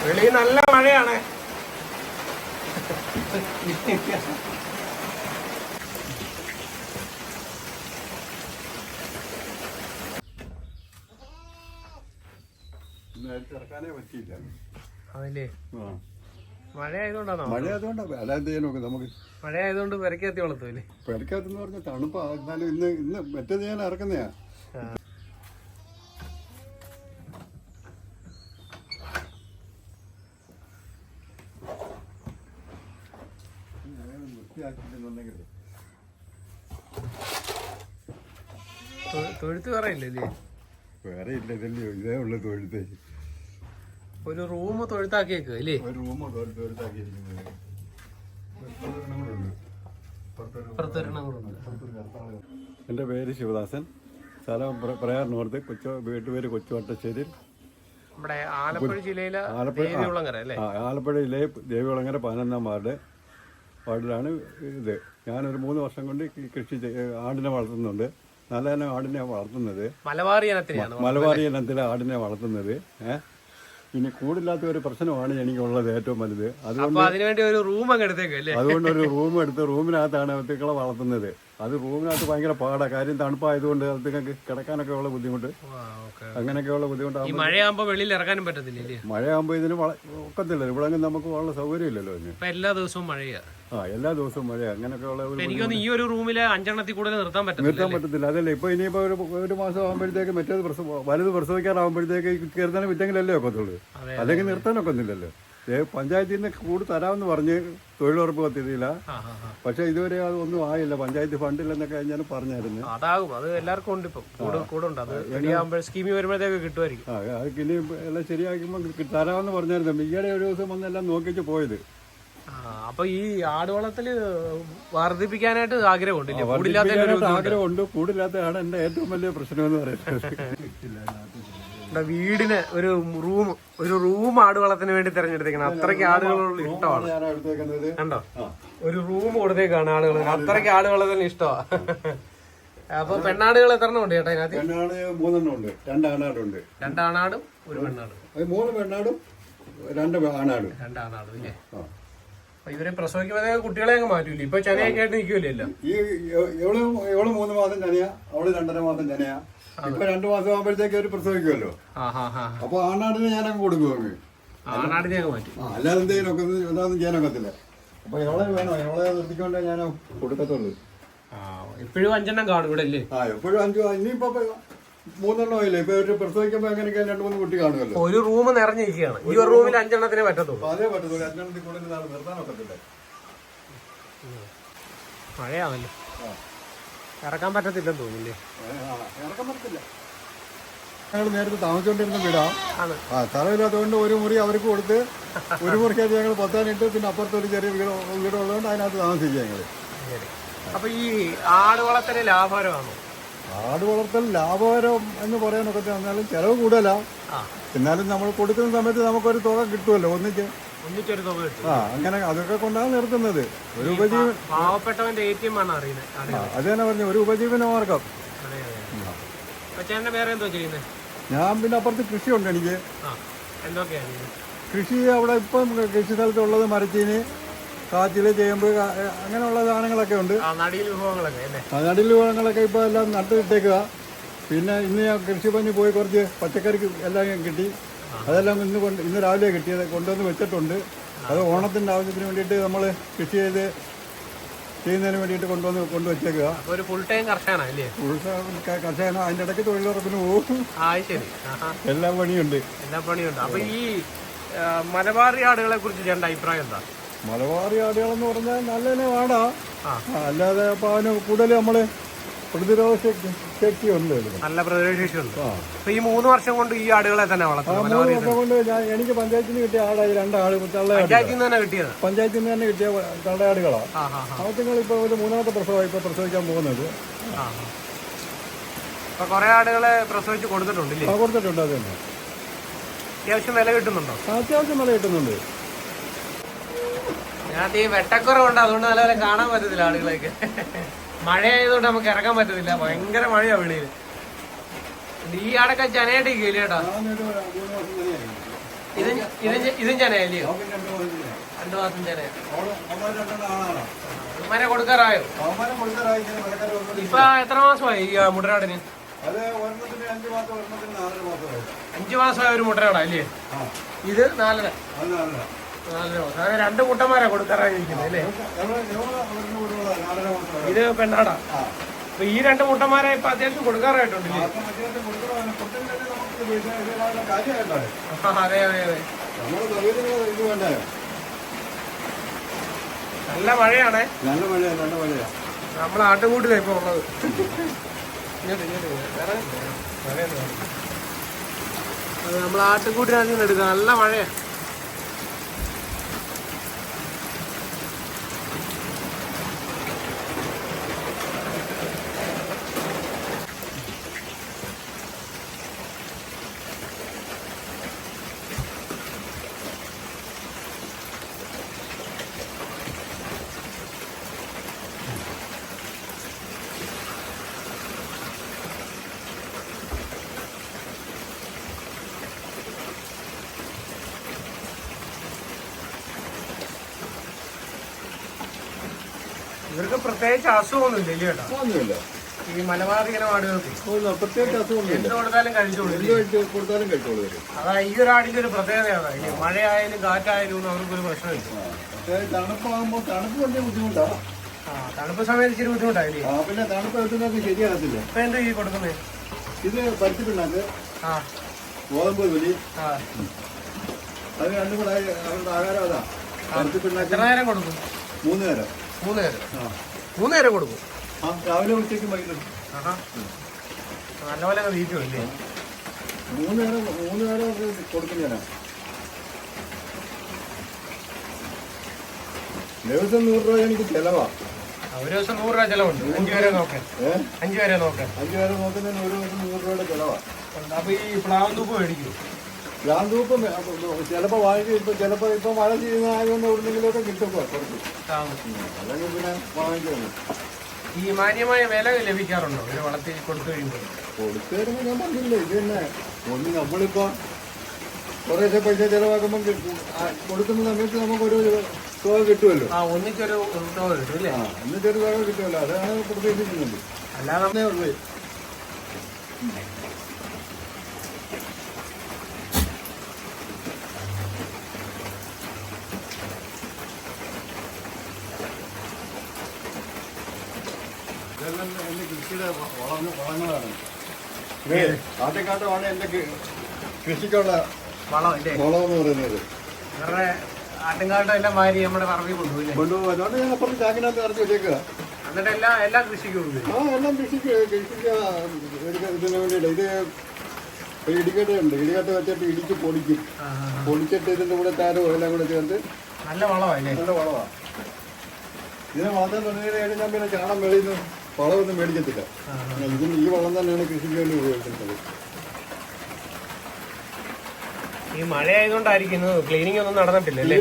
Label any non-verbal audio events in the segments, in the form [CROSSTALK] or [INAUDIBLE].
വെളി നല്ല മഴയാണ്. അതല്ലേ. മഴ ആയതുകൊണ്ടാണോ മഴ ആയതുകൊണ്ടാ അല്ല എന്ത് ചെയ്യാനൊക്കെ നമുക്ക്? മഴ ആയതുകൊണ്ട് പെരക്കാത്തി വളർത്തൂല്ലേ പെരക്കാത്തി പറഞ്ഞാൽ തണുപ്പാ എന്നാലും ഇന്ന് ഇന്ന് മറ്റേത് ഞാൻ ഇറക്കുന്നയാ. തൊഴുത്ത് ഇല്ലല്ലേ വേറെ ഇല്ല ഇതല്ലേ ഇതേ ഉള്ളു തൊഴുത്ത്. ഒരു റൂം തൊഴുത്താക്കിയേക്ക് അല്ലേ ഒരു തൊഴുത്താക്കിയിരിക്കുന്നത് കൂടെ ഉണ്ട് എന്റെ പേര് ശിവദാസൻ. സ്ഥലം പ്ര- പ്രയാർ നോർത്ത് കൊച്ചു വീട്ടുപേര് കൊച്ചു വട്ടശ്ശേരി നമ്മുടെ ആലപ്പുഴ ജില്ലയിലെ ആലപ്പുഴ ദേവികുളങ്ങര ജില്ലയിൽ പതിനൊന്നാം വാർഡ്. വാർഡിലാണ് ഇത്. ഞാനൊരു മൂന്ന് വർഷം കൊണ്ട് കൃഷി ആടിനെ വളർത്തുന്നുണ്ട്. നല്ല തന്നെ ആടിനെ വളർത്തുന്നത്. മലബാർ ഇനത്തിനെയാണ്? ഇനത്തിലെ ആടിനെ വളർത്തുന്നത്. പിന്നെ കൂടില്ലാത്ത ഒരു പ്രശ്നമാണ് എനിക്കുള്ളത് ഏറ്റവും വലുത്. അതുകൊണ്ട് അതിനുവേണ്ടി ഒരു റൂം അങ്ങ് അതുകൊണ്ട് ഒരു റൂം എടുത്ത് റൂമിനകത്താണ് അവത്തുക്കളെ വളർത്തുന്നത്. അത് റൂമിനകത്ത് ഭയങ്കര പാടാ. കാര്യം തണുപ്പായതുകൊണ്ട് അതുങ്ങൾക്ക് കിടക്കാനൊക്കെ ഉള്ള ബുദ്ധിമുട്ട്. അങ്ങനെയൊക്കെയുള്ള ഈ മഴയാകുമ്പോൾ മഴയാകുമ്പോ വെളിയിൽ ഇറങ്ങാനും പറ്റത്തില്ല മഴയാകുമ്പോൾ ഇതിന് ഒക്കത്തില്ല. ഇവിടെ നമുക്ക് ഉള്ള സൗകര്യമില്ലല്ലോ ഇല്ലല്ലോ എല്ലാ ദിവസവും മഴയാണ് ആ എല്ലാ ദിവസവും മഴ അങ്ങനെയൊക്കെയുള്ള ഒരു എനിക്ക് ഈ ഒരു റൂമിലെ അഞ്ചെണ്ണത്തിൽ കൂടുതൽ നിർത്താൻ പറ്റില്ല നിർത്താൻ പറ്റത്തില്ല. അതല്ലേ ഇപ്പൊ ഇനിയിപ്പോ ഒരു ഒരു മാസം ആകുമ്പോഴത്തേക്ക് മറ്റേത് പ്രസവ വലുത് പ്രസവിക്കാറാകുമ്പോഴത്തേക്ക് കീർത്തനം വിറ്റെങ്കിലല്ലേ ഒക്കത്തുള്ളൂ. അതെ. അല്ലെങ്കിൽ നിർത്താനൊക്കൊന്നില്ലല്ലോ പഞ്ചായത്തിൽ നിന്ന് കൂട് തരാമെന്ന് പറഞ്ഞ് തൊഴിലുറപ്പ് പദ്ധതിയില്ല. പക്ഷെ ഇതുവരെ അത് ഒന്നും ആയില്ല. പഞ്ചായത്ത് ഫണ്ടില്ലെന്നൊക്കെ ഞാൻ പറഞ്ഞായിരുന്നു. അതാകും. അത് എല്ലാവർക്കും ഉണ്ട് ഇപ്പം. കൂടെ കൂടെ ഉണ്ട് അത് സ്കീമിൽ വരുമ്പോഴത്തേക്ക് കിട്ടുമായിരിക്കും. ഇനി എല്ലാം ശരിയാക്കുമ്പോൾ തരാമെന്ന് പറഞ്ഞായിരുന്നു. ഈയിടെ ഒരു ദിവസം വന്നെല്ലാം നോക്കിച്ച് പോയത്. അപ്പൊ ഈ ആടുവളത്തിൽ വർദ്ധിപ്പിക്കാനായിട്ട് ആഗ്രഹമുണ്ട് ആഗ്രഹമുണ്ട്. കൂടില്ലാത്തതാണ് എന്റെ ഏറ്റവും വലിയ പ്രശ്നം എന്ന് പറയുന്നത് [LAUGHS] വീടിന് ഒരു റൂം ഒരു റൂം ആട് വളത്തിന് വേണ്ടി തിരഞ്ഞെടുത്തേക്കണം. അത്രയ്ക്ക് ആടുകളോട് ഇഷ്ടമാണ്. കണ്ടോ? ഒരു റൂം കൊടുത്തേക്കാണ് ആളുകൾ അത്രയ്ക്ക് ആട് വളത്തിന് ഇഷ്ടമാണ്. അപ്പൊ പെണ്ണാടുകൾ എത്ര ഉണ്ട് ചേട്ടാ ഇതിനകത്ത്? പെണ്ണാട് മൂന്നെണ്ണം ഉണ്ട്. രണ്ട് ആണാടുണ്ട്. രണ്ടാണാടും ഒരു പെണ്ണാടും. മൂന്ന് പെണ്ണാടും രണ്ട് ആണാടും. രണ്ടാണാടും ഇല്ലേ? ആ. അപ്പൊ ഇവരെ പ്രസവിക്കുമ്പോ കുട്ടികളെ അങ്ങ് മാറ്റൂല? ഇപ്പൊ ചെനയൊക്കെ ആയിട്ട് നിൽക്കൂലല്ലോ ഈ എവൾ എവൾ മൂന്ന് മാസം ചെനയാ അവൾ രണ്ടര മാസം ജനയാ ഇപ്പൊ രണ്ടു മാസം ആകുമ്പോഴത്തേക്ക് അവർ പ്രസവിക്കുമല്ലോ. ആ അപ്പൊ ആണാടിനെ ഞാൻ അങ്ങ്. കൊടുക്കും അങ്ങ് മാറ്റും. ആ അല്ലാതെ എന്തെങ്കിലും ഒക്കെ ഒന്നും ചെയ്യാനൊക്കത്തില്ല അപ്പൊ എവളെ വേണോ എവളെ നിർത്തിക്കൊണ്ടേ ഞാൻ കൊടുക്കത്തുള്ളൂ. എപ്പോഴും അഞ്ചെണ്ണം കാണും ഇവിടെ അല്ലേ? ആ എപ്പോഴും അഞ്ചു ഇനിയിപ്പോ മൂന്നെണ്ണം ഇല്ല ഇപ്പൊ ഒരു പ്രസവിക്കുമ്പോ അങ്ങനെയൊക്കെ രണ്ടു മൂന്ന് കുട്ടി കാണുമല്ലോ. ഒരു റൂം നിറഞ്ഞിരിക്കുകയാണ്. ഈ ഒരു റൂമിൽ അഞ്ചെണ്ണത്തിനെ പറ്റത്തുള്ളൂ. അതേ പറ്റത്തുള്ളൂ. അഞ്ചെണ്ണത്തിൽ കൂടുതൽ നിർത്താൻ നിർത്താനൊക്കത്തില്ല മഴയാണല്ലോ. ഇറക്കാൻ പറ്റത്തില്ലെന്ന് തോന്നില്ലേ ഇറക്കാൻ പറ്റത്തില്ല. ഞങ്ങൾ നേരത്തെ താമസിച്ചുകൊണ്ടിരുന്ന വീടാ. ആ സ്ഥലമില്ലാത്തതുകൊണ്ട് ഒരു മുറി അവർക്ക് കൊടുത്ത് ഒരു മുറിക്കകത്ത് ഞങ്ങൾ പത്താനിട്ട് പിന്നെ അപ്പുറത്ത് ഒരു ചെറിയ വീട് വീടുള്ളതുകൊണ്ട് അതിനകത്ത് താമസിക്കുക ഞങ്ങൾ ശരി. അപ്പൊ ഈ ആട് വളർത്തൽ ലാഭകരമാണോ? ആട് വളർത്തൽ ലാഭകരം എന്ന് പറയാനൊക്കെ എന്നാലും ചിലവ് കൂടുതലാ. എന്നാലും നമ്മൾ കൊടുക്കുന്ന സമയത്ത് നമുക്കൊരു തുക കിട്ടുമല്ലോ ഒന്നിച്ച്. ആ അങ്ങനെ അതൊക്കെ കൊണ്ടാണ് നിർത്തുന്നത്. ഒരു ഉപജീവന പാവപ്പെട്ടവന്റെ എ ടി എം ആണ് അറിയുന്നത്? അത് തന്നെ പറഞ്ഞു ഒരു ഉപജീവന മാർഗം. അതെ അതെ. വേറെ എന്തോ ചെയ്യുന്നത് ഞാൻ പിന്നെ അപ്പുറത്ത് കൃഷിയുണ്ട് എനിക്ക്. കൃഷി അവിടെ ഇപ്പം കൃഷി സ്ഥലത്തുള്ളത് മരച്ചീനി കാച്ചിൽ ചേമ്പ് അങ്ങനെയുള്ള സാധനങ്ങളൊക്കെ ഉണ്ട്. ആ നടിയിൽ വിഭവങ്ങളൊക്കെ ഇപ്പോൾ എല്ലാം നട്ടിട്ടേക്കുക പിന്നെ ഇന്ന് ഞാൻ കൃഷി കൃഷിപ്പഞ്ഞ് പോയി കുറച്ച് പച്ചക്കറിക്ക് എല്ലാം കിട്ടി. അതെല്ലാം ഇന്ന് കൊണ്ട് ഇന്ന് രാവിലെ കിട്ടിയത് കൊണ്ടുവന്ന് വെച്ചിട്ടുണ്ട്. അത് ഓണത്തിന്റെ ആവശ്യത്തിന് വേണ്ടിയിട്ട് നമ്മൾ കൃഷി ചെയ്ത് ചെയ്യുന്നതിന് വേണ്ടിയിട്ട് കൊണ്ടുവന്ന് കൊണ്ടുവച്ചേക്കുക. ഒരു ഫുൾ ടൈം കർഷകനാ അല്ലേ? കർഷകന. അതിന്റെ ഇടയ്ക്ക് തൊഴിലുറപ്പിന് പോകും. ശരി. എല്ലാ പണിയുണ്ട്. എല്ലാ പണിയുണ്ട്. അപ്പൊ ഈ മലബാറി ആടുകളെ കുറിച്ച് ചേട്ടന്റെ അഭിപ്രായം എന്താ? മലബാറി ആടുകളെന്ന് പറഞ്ഞാൽ നല്ലതിനെ വാടാ. ആ. അല്ലാതെ അപ്പോൾ അതിന് കൂടുതൽ നമ്മൾ പ്രതിരോധ ശക്തി ശക്തിയുണ്ട് ഇതിന്. നല്ല പ്രതിരോധശേഷിയുണ്ട് ആ. അപ്പൊ ഈ മൂന്ന് വർഷം കൊണ്ട് ഈ ആടുകളെ തന്നെ ആ വളർത്തുന്നു മൂന്ന് വർഷം കൊണ്ട് ഞാൻ എനിക്ക് പഞ്ചായത്തിൽ നിന്ന് കിട്ടിയ ആടായി രണ്ടാട് തള്ളയാടുകൾ പഞ്ചായത്തിൽ നിന്ന് തന്നെ കിട്ടിയത്? പഞ്ചായത്തിൽ നിന്ന് തന്നെ കിട്ടിയ തള്ളയാടുകളാണ് ആ ഹാ അവത്തുങ്ങൾ ഇപ്പോൾ ഒരു മൂന്നാമത്തെ പ്രസവമായി ഇപ്പോൾ പ്രസവിക്കാൻ പോകുന്നത്. ആ. അപ്പൊ കുറെ ആടുകളെ പ്രസവിച്ച് കൊടുത്തിട്ടുണ്ടല്ലേ ആ കൊടുത്തിട്ടുണ്ട് അത് തന്നെ. അത്യാവശ്യം വില കിട്ടുന്നുണ്ടോ? അത്യാവശ്യം വില കിട്ടുന്നുണ്ട്. ഞാൻ ഈ വെട്ടക്കുറവുണ്ട് അതുകൊണ്ട് നല്ലപോലെ കാണാൻ പറ്റത്തില്ല ആളുകളെയൊക്കെ മഴയായതുകൊണ്ട് നമുക്ക് ഇറങ്ങാൻ പറ്റത്തില്ല. ഭയങ്കര മഴയാ വെളിയിൽ. ഈ ആടൊക്കെ ചനയായിട്ട് കേട്ടോ. വർഷം തന്നെയായി ഇത് ചനയല്ലേ രണ്ട് മാസം ചെന ഉമ്മനെ കൊടുക്കാറായോ? ഇപ്പൊ എത്ര മാസമായി ഈ മുട്ടനാടിന്? അഞ്ച് മാസമായി ഒരു മുട്ടനാടാ അല്ലേ? ഇത് നാലര. അത് രണ്ട് മുട്ടന്മാരാ കൊടുക്കാറായിരിക്കുന്നത് അല്ലേ? ഇത് പെണ്ണാടാ. അപ്പൊ ഈ രണ്ട് മുട്ടന്മാരെ ഇപ്പൊ അത്യാവശ്യം കൊടുക്കാറായിട്ടുണ്ട് അതെ അതെ അതെ. നല്ല മഴയാണേ. നല്ല മഴയാ നല്ല മഴയാ നമ്മൾ ആട്ടുകൂട്ടിലാ ഇപ്പൊ ഉള്ളത്. ഇങ്ങോട്ട് ഇങ്ങോട്ട് വേറെ നമ്മൾ ആട്ടുംകൂട്ടിനകത്ത് നിന്ന് എടുക്കാം നല്ല മഴയാ. ഇവർക്ക് പ്രത്യേകിച്ച് അസുഖമൊന്നുമില്ല ഇല്ല കേട്ടോ ഒന്നുമില്ല. ഈ മലബാറിങ്ങനെ ആടുകൾക്ക് ഒന്നും പ്രത്യേകിച്ച് അസുഖമൊന്നുമില്ല. എന്ത് കൊടുത്താലും കഴിച്ചോളൂ എന്ത് കഴിച്ച് കൊടുത്താലും കഴിച്ചോളൂ വരും അതാ ഈ ഒരു ആടിന്റെ ഒരു പ്രത്യേകതയാണ് മഴയായാലും കാറ്റായാലും ഒന്നും അവർക്കൊരു പ്രശ്നമില്ല. പക്ഷേ തണുപ്പാകുമ്പോൾ തണുപ്പ് വലിയ ബുദ്ധിമുട്ടാണ് ആ തണുപ്പ് സമയത്ത് ഇച്ചിരി ബുദ്ധിമുട്ടായില്ലേ ആ പിന്നെ തണുപ്പ് എത്തുന്നതൊക്കെ ശരിയാകത്തില്ല. ഇപ്പൊ എന്താ ഈ കൊടുക്കുന്നത് ഇത് പരുത്തി പിണ്ണാക്ക് ആ. ഗോതമ്പ് ആ. അത് രണ്ടും കൂടെ അവരുടെ ആഹാരം അതാ. പരുത്തി പിണ്ണാക്ക് എത്ര നേരം കൊടുക്കും? മൂന്ന് നേരം. മൂന്ന് നേരം മൂന്ന് നേരം കൊടുക്കും രാവിലെ ഉച്ചയ്ക്കും ആഹാ. നല്ലപോലെ തീറ്റും ഇല്ലേ മൂന്ന് നേരം മൂന്ന് നേരം ഒക്കെ കൊടുക്കും ഞാൻ ദിവസം നൂറ് രൂപ എനിക്ക് ചെലവാ. ഒരു ദിവസം നൂറ് രൂപ ചെലവുണ്ട്. അഞ്ചു പേരെ നോക്കാൻ അഞ്ചു പേരെ നോക്കാൻ അഞ്ചു പേരെ നോക്കുന്നതിന് ഒരു ദിവസം നൂറ് രൂപയുടെ ചെലവാ. അപ്പൊ ഈ പ്ലാവ് തൂപ്പ് മേടിക്കും. ഗ്രാന്തൂപ്പം ചിലപ്പോൾ വാങ്ങി ഇപ്പം ചിലപ്പോൾ ഇപ്പം മഴ ചെയ്യുന്ന ആയതുകൊണ്ട് എവിടെന്നെങ്കിലുമൊക്കെ കിട്ടും കുറച്ച്. അല്ലെങ്കിൽ പിന്നെ വാങ്ങിക്കുന്നു ഈ മാന്യമായ വില ലഭിക്കാറുണ്ടോ? ഒരു വളർത്തി കൊടുത്തു കഴിയുമ്പോൾ. കൊടുത്തു തരുമ്പോൾ ഞാൻ പറഞ്ഞില്ലേ ഇത് തന്നെ. ഒന്ന് നമ്മളിപ്പോ കുറേശ്ശെ പൈസ ചെലവാക്കുമ്പോൾ കൊടുക്കുന്ന സമയത്ത് നമുക്കൊരു തുക കിട്ടുമല്ലോ. ആ ഒന്നിച്ചൊരു തുക കിട്ടും അല്ലേ? ആ എന്നിട്ടൊരു തുക കിട്ടുമല്ലോ. അതാണ് പ്രതീക്ഷിക്കുന്നത്. അല്ലാതെ ഉള്ളൂ. ഇതെല്ലാം എന്റെ കൃഷിയുടെ വളർന്ന് വളങ്ങളാണ്. ഇതേ ആദ്യക്കാട്ടമാണ് എന്റെ കൃഷിക്കുള്ള വളം അല്ലേ? വളം എന്ന് പറയുന്നത്. വേറെ ആട്ടുംകാട്ടം എല്ലാം മാരി നമ്മുടെ പറമ്പിൽ കൊണ്ടുപോയില്ലേ കൊണ്ടുപോകും. അതുകൊണ്ട് ഞാൻ അപ്പുറം ചാക്കിനകത്ത് നിറച്ച് വെച്ചേക്കുക എന്നിട്ട് എല്ലാം എല്ലാ കൃഷിക്കും ആ എല്ലാം കൃഷിക്ക് കൃഷിക്ക് ഇതിന് വേണ്ടിയിട്ട്. ഇത് ഒരു ഇടിക്കട്ട വെച്ചിട്ട് ഇടിച്ച് പൊടിക്കും. പൊടിച്ചിട്ട് ഇതിന്റെ കൂടെ ചാരവും എല്ലാം കൂടെ ചേർത്ത് നല്ല വളമല്ലേ നല്ല വളമാണ് ഇതിനെ വളർത്താൻ തുടങ്ങിയത് കഴിഞ്ഞാൽ ഞാൻ പിന്നെ ചാണം വെളിയിൽ നിന്ന് വളമൊന്നും മേടിക്കത്തില്ല. ഇതിന് ഈ വളം തന്നെയാണ് കൃഷിക്ക് വേണ്ടി ഉപയോഗിക്കുന്നത്. ഈ മഴ ആയതുകൊണ്ടായിരിക്കും ക്ലീനിങ് ഒന്നും നടന്നിട്ടില്ല അല്ലേ?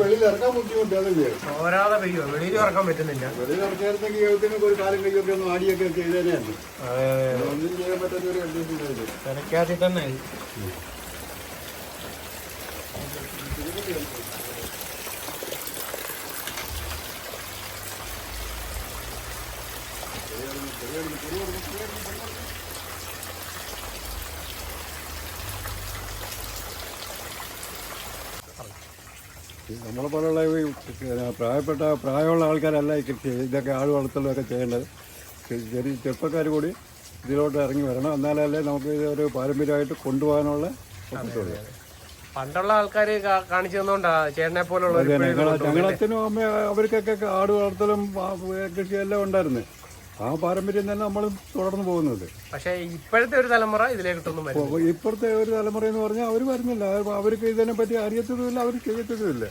വെളിയിൽ ഇറക്കാൻ ബുദ്ധിമുട്ട് അതല്ലേ തോരാതെ പെയ്യോ വെളിയിൽ ഇറക്കാൻ പറ്റുന്നില്ല. വെളിയിൽ ഒരു കാലം ഒന്ന് ആടിയൊക്കെ ചെയ്തേനെയാണ് അതെ അതെ ഒന്നും ചെയ്യാൻ പറ്റാത്ത ഒരു കണ്ടീഷൻ തിരക്കാത്തി തന്നെ നമ്മളെ പോലുള്ള ഈ പ്രായപ്പെട്ട പ്രായമുള്ള ആൾക്കാരല്ല ഈ കൃഷി ഇതൊക്കെ ആട് വളർത്തലൊക്കെ ചെയ്യേണ്ടത്. ചെറിയ ചെറുപ്പക്കാർ കൂടി ഇതിലോട്ട് ഇറങ്ങി വരണം. എന്നാലല്ലേ നമുക്ക് ഇതൊരു പാരമ്പര്യമായിട്ട് കൊണ്ടുപോകാനുള്ള പണ്ടുള്ള ആൾക്കാർ കാണിച്ചു തന്നോണ്ടാ ചേട്ടനെ പോലുള്ള ഞങ്ങളത്തിനും അമ്മയും അവർക്കൊക്കെ ആട് വളർത്തലും കൃഷിയെല്ലാം ഉണ്ടായിരുന്നു. ആ പാരമ്പര്യം തന്നെ നമ്മൾ തുടർന്ന് പോകുന്നത്. പക്ഷേ ഇപ്പോഴത്തെ ഒരു തലമുറ ഇതിലേക്ക് ഇപ്പോഴത്തെ ഒരു തലമുറ എന്ന് പറഞ്ഞാൽ അവർ വരുന്നില്ല. അവർ- അവർക്ക് ഇതിനെ പറ്റി അറിയത്തതുമില്ല അവർ ചെയ്യത്തതുമില്ല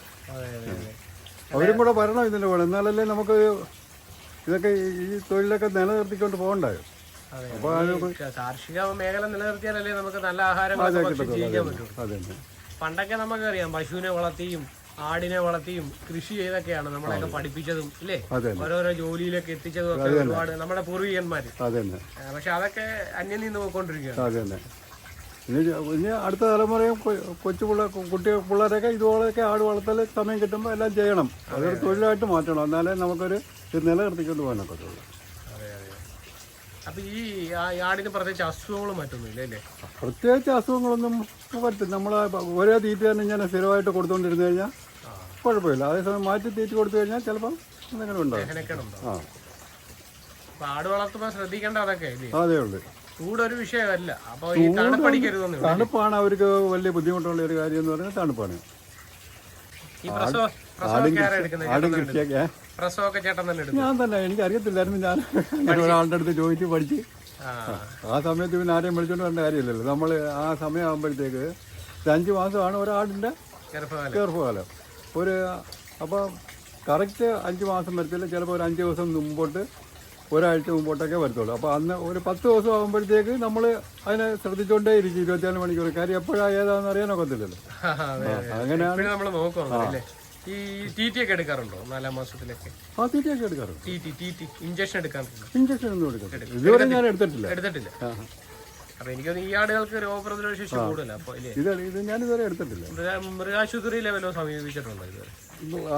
അവരും കൂടെ വരണം ഇതിന്റെ കൂടെ. എന്നാലല്ലേ നമുക്ക് ഇതൊക്കെ ഈ- തൊഴിലൊക്കെ നിലനിർത്തിക്കൊണ്ട് പോകണ്ടായോ കാർഷിക മേഖല നിലനിർത്തിയാലല്ലേ നമുക്ക് നല്ല ആഹാരം പണ്ടൊക്കെ നമുക്കറിയാം പശുവിനെ വളർത്തിയും ആടിനെ വളർത്തിയും കൃഷി ചെയ്തൊക്കെയാണ് നമ്മളെയൊക്കെ പഠിപ്പിച്ചതും ഇല്ലേ? ഓരോരോ ജോലിയിലൊക്കെ എത്തിച്ചതും ഒക്കെ ഒരുപാട് നമ്മുടെ പൂർവികന്മാര്. പക്ഷെ അതൊക്കെ അന്യം നിന്ന് പോയിക്കൊണ്ടിരിക്കുകയാണ്. ഇനി അടുത്ത തലമുറയും കൊച്ചു പിള്ളേർ കുട്ടി പിള്ളേരൊക്കെ ഇതുപോലെയൊക്കെ ആട് വളർത്തൽ സമയം കിട്ടുമ്പോൾ എല്ലാം ചെയ്യണം. അതൊരു തൊഴിലായിട്ട് മാറ്റണം. എന്നാലേ നമുക്കൊരു നിലനിർത്തിക്കൊണ്ട് അതെ അപ്പൊ ഈ ആടിന് പ്രത്യേകിച്ച് അസുഖങ്ങളും മറ്റൊന്നുമില്ല അല്ലേ? പ്രത്യേകിച്ച് അസുഖങ്ങളൊന്നും പറ്റും നമ്മൾ ഒരേ തീറ്റ തന്നെ ഞാൻ സ്ഥിരമായിട്ട് കൊടുത്തുകൊണ്ടിരുന്നു കഴിഞ്ഞാൽ കുഴപ്പമില്ല. അതേസമയം മാറ്റി തീറ്റ കൊടുത്തു കഴിഞ്ഞാൽ ചിലപ്പം എന്തെങ്കിലും ഉണ്ടാവും. ആ. ആട് വളർത്തുമ്പോ ശ്രദ്ധിക്കേണ്ട അതൊക്കെ അതേ ഉള്ളൂ ചൂടൊരു വിഷയമല്ല. അപ്പൊ ഈ തണുപ്പടിക്കരുതെന്ന് തണുപ്പാണ് അവർക്ക് വലിയ ബുദ്ധിമുട്ടുള്ള ഒരു കാര്യം എന്ന് പറഞ്ഞാൽ തണുപ്പാണ്. ഈ പ്രസവ ആരാ എടുക്കുന്നത് ആടും കൃഷിയൊക്കെ ഏ? പ്രസവമൊക്കെ ചേട്ടൻ തന്നെ എടുത്തു. ഞാൻ തന്നെ എനിക്ക് അറിയത്തില്ലായിരുന്നു ഞാൻ അങ്ങനെ ഒരാളുടെ അടുത്ത് ചോദിച്ച് പഠിച്ച്. ആ. സമയത്ത് പിന്നെ ആരെയും വിളിച്ചോണ്ട് വരേണ്ട കാര്യമില്ലല്ലോ. നമ്മൾ ആ സമയമാകുമ്പോഴത്തേക്ക് അഞ്ച് മാസമാണ് ഒരാടിന്റെ ഗർഭകാലം. ഒരു അപ്പോൾ കറക്റ്റ് അഞ്ച് മാസം വരത്തില്ല. ചിലപ്പോൾ ഒരു അഞ്ച് ദിവസം മുമ്പോട്ട് ഒരാഴ്ച മുമ്പോട്ടൊക്കെ വരത്തുള്ളൂ. അപ്പോൾ അന്ന് ഒരു പത്ത് ദിവസം ആകുമ്പോഴത്തേക്ക് നമ്മൾ അതിനെ ശ്രദ്ധിച്ചുകൊണ്ടേ ഇരിക്കും. ഇരുപത്തിനാല് മണിക്കൂർ. കാര്യം എപ്പോഴാണ് ഏതാണെന്ന് അറിയാനൊക്കത്തില്ലല്ലോ [LAUGHS] അങ്ങനെയാണ്. നമ്മൾ നോക്കണം ഈ ടി ടി ഒക്കെ എടുക്കാറുണ്ടോ നാലാം മാസത്തിലൊക്കെ? ആ തീറ്റയൊക്കെ എടുക്കാറുണ്ട്. T T T T injection എടുക്കാറുണ്ടോ? Injection ഒന്നും ഇതുവരെ ഞാൻ എടുത്തിട്ടില്ല. എടുത്തിട്ടില്ല. അപ്പൊ എനിക്ക് ഈ ആടുകൾക്ക് രോഗപ്രതിരോധ ശേഷി കൂടുതല. അപ്പൊ ഇല്ലേ? ഇത് ഞാൻ ഇതുവരെ എടുത്തിട്ടില്ല. മൃഗാശുപത്രി ലെവലോ സമീപിച്ചിട്ടുണ്ടോ ഇതുവരെ?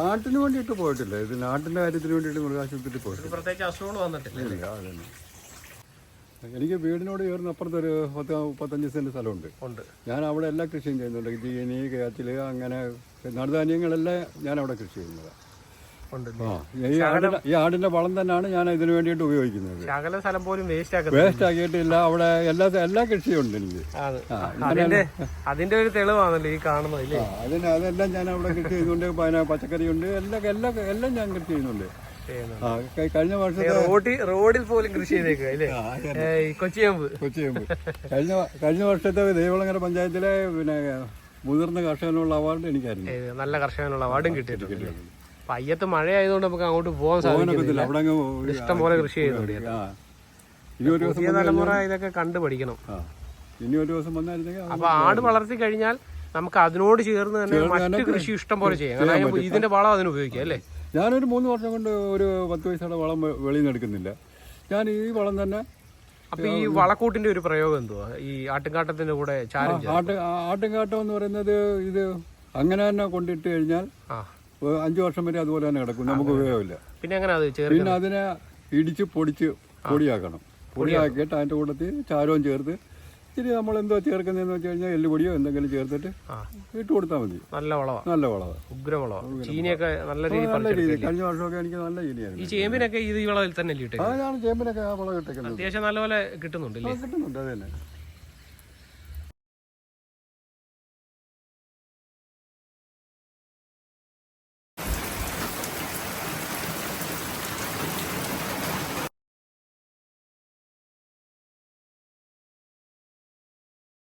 ആട്ടിന് വേണ്ടിയിട്ട് പോയിട്ടില്ല. ഇത് നാട്ടിന്റെ കാര്യത്തിന് വേണ്ടിയിട്ട് മൃഗാശുപത്രി പോയിട്ടില്ല. ഇത് പ്രത്യേകിച്ച് അസുഖങ്ങൾ വന്നിട്ടില്ല അല്ലേ? അതന്നെ. എനിക്ക് വീടിനോട് ചേർന്ന് അപ്പുറത്തൊരു പത്ത് മുപ്പത്തഞ്ച് സെന്റ് സ്ഥലമുണ്ട്. ഉണ്ട്. ഞാൻ അവിടെ എല്ലാ കൃഷിയും ചെയ്യുന്നുണ്ട്. ജീനി കാച്ചിൽ അങ്ങനെ നടുധാന്യങ്ങളെല്ലാം ഞാൻ അവിടെ കൃഷി ചെയ്യുന്നത്. ഈ ആടിന്റെ ഈ ആടിന്റെ വളം തന്നെയാണ് ഞാൻ ഇതിനു വേണ്ടിയിട്ട് ഉപയോഗിക്കുന്നത്. ശകല സ്ഥലം പോലും വേസ്റ്റ് വേസ്റ്റ് ആക്കിയിട്ടില്ല. അവിടെ എല്ലാ എല്ലാ കൃഷിയും ഉണ്ട് എനിക്ക്. അതിന്റെ അതിന്റെ ഒരു തെളിവാണല്ലോ ഈ കാണുന്നത് അതിന് അതെല്ലാം ഞാൻ അവിടെ കൃഷി ചെയ്യുന്നുണ്ട്. പച്ചക്കറി ഉണ്ട് എല്ലാം എല്ലാം എല്ലാം ഞാൻ കൃഷി ചെയ്യുന്നുണ്ട്. കഴിഞ്ഞ വർഷത്തെ റോഡിൽ റോഡിൽ പോലും കൃഷി ചെയ്തേക്കുക കൊച്ചിയമ്പ്. കൊച്ചിയമ്പ്. കൊച്ചി കഴിഞ്ഞ കഴിഞ്ഞ വർഷത്തെ ദേവളങ്ങര പഞ്ചായത്തിലെ പിന്നെ മുതിർന്ന കർഷകനുള്ള അവാർഡ് എനിക്കായിരുന്നു. നല്ല കർഷകനുള്ള അവാർഡും കിട്ടിയിട്ടുണ്ട്. അപ്പൊ അയ്യത്ത് മഴയായതുകൊണ്ട് നമുക്ക് അങ്ങോട്ട് പോകാൻ സാധിക്കുന്നില്ല. ഇഷ്ടം പോലെ കൃഷി ചെയ്യുന്നുണ്ട് തലമുറ ഇതൊക്കെ കണ്ടു പഠിക്കണം. ആ. ഇനി ഒരു ദിവസം വന്നായിരുന്നെങ്കിൽ അപ്പൊ ആട് വളർത്തി കഴിഞ്ഞാൽ നമുക്ക് അതിനോട് ചേർന്ന് തന്നെ മറ്റു കൃഷി ഇഷ്ടം പോലെ ചെയ്യാം. ഇതിന്റെ വളം അതിന് ഉപയോഗിക്കാം അല്ലേ? ഞാനൊരു മൂന്ന് വർഷം കൊണ്ട് ഒരു പത്ത് പൈസയുടെ വളം വെളിയിൽ നിന്ന് എടുക്കുന്നില്ല. ഞാൻ ഈ വളം തന്നെ അപ്പൊ ഈ വളക്കൂട്ടിന്റെ ഒരു പ്രയോഗം എന്തുവാ? ഈ ആട്ടുംകാട്ടത്തിന്റെ കൂടെ ചാലഞ്ച്. ആട്ടുംകാട്ടം എന്ന് പറയുന്നത് ഇത് അങ്ങനെ തന്നെ കൊണ്ടിട്ട് കഴിഞ്ഞാൽ അഞ്ചു വർഷം വരെ അതുപോലെ തന്നെ കിടക്കും. നമുക്ക് ഉപയോഗമില്ല. പിന്നെ അങ്ങനെ അത് പിന്നെ അതിനെ ഇടിച്ച് പൊടിച്ച് പൊടിയാക്കണം. പൊടിയാക്കിയിട്ട് അതിന്റെ കൂട്ടത്തിൽ ചാരവും ചേർത്ത് ഇച്ചിരി നമ്മൾ എന്തോ ചേർക്കുന്നതെന്ന് വെച്ച് കഴിഞ്ഞാൽ എല്ലുപൊടിയോ എന്തെങ്കിലും ചേർത്തിട്ട് ഇട്ട് കൊടുത്താൽ മതി. നല്ല വളവാ. നല്ല വളമാണ് ഉഗ്ര വളവാ ചീനിയൊക്കെ നല്ല രീതിയിൽ കഴിഞ്ഞ വർഷമൊക്കെ എനിക്ക് നല്ല ഈ രീതിയായിരുന്നു ചേമ്പിനൊക്കെ ഇത് ഈ വളവിൽ തന്നെ അതാണ് ചേമ്പിനൊക്കെ ആ വളം ഇട്ടേക്കുന്നത്. അത്യാവശ്യം നല്ലപോലെ കിട്ടുന്നുണ്ട് കിട്ടുന്നുണ്ട് അത് തന്നെ.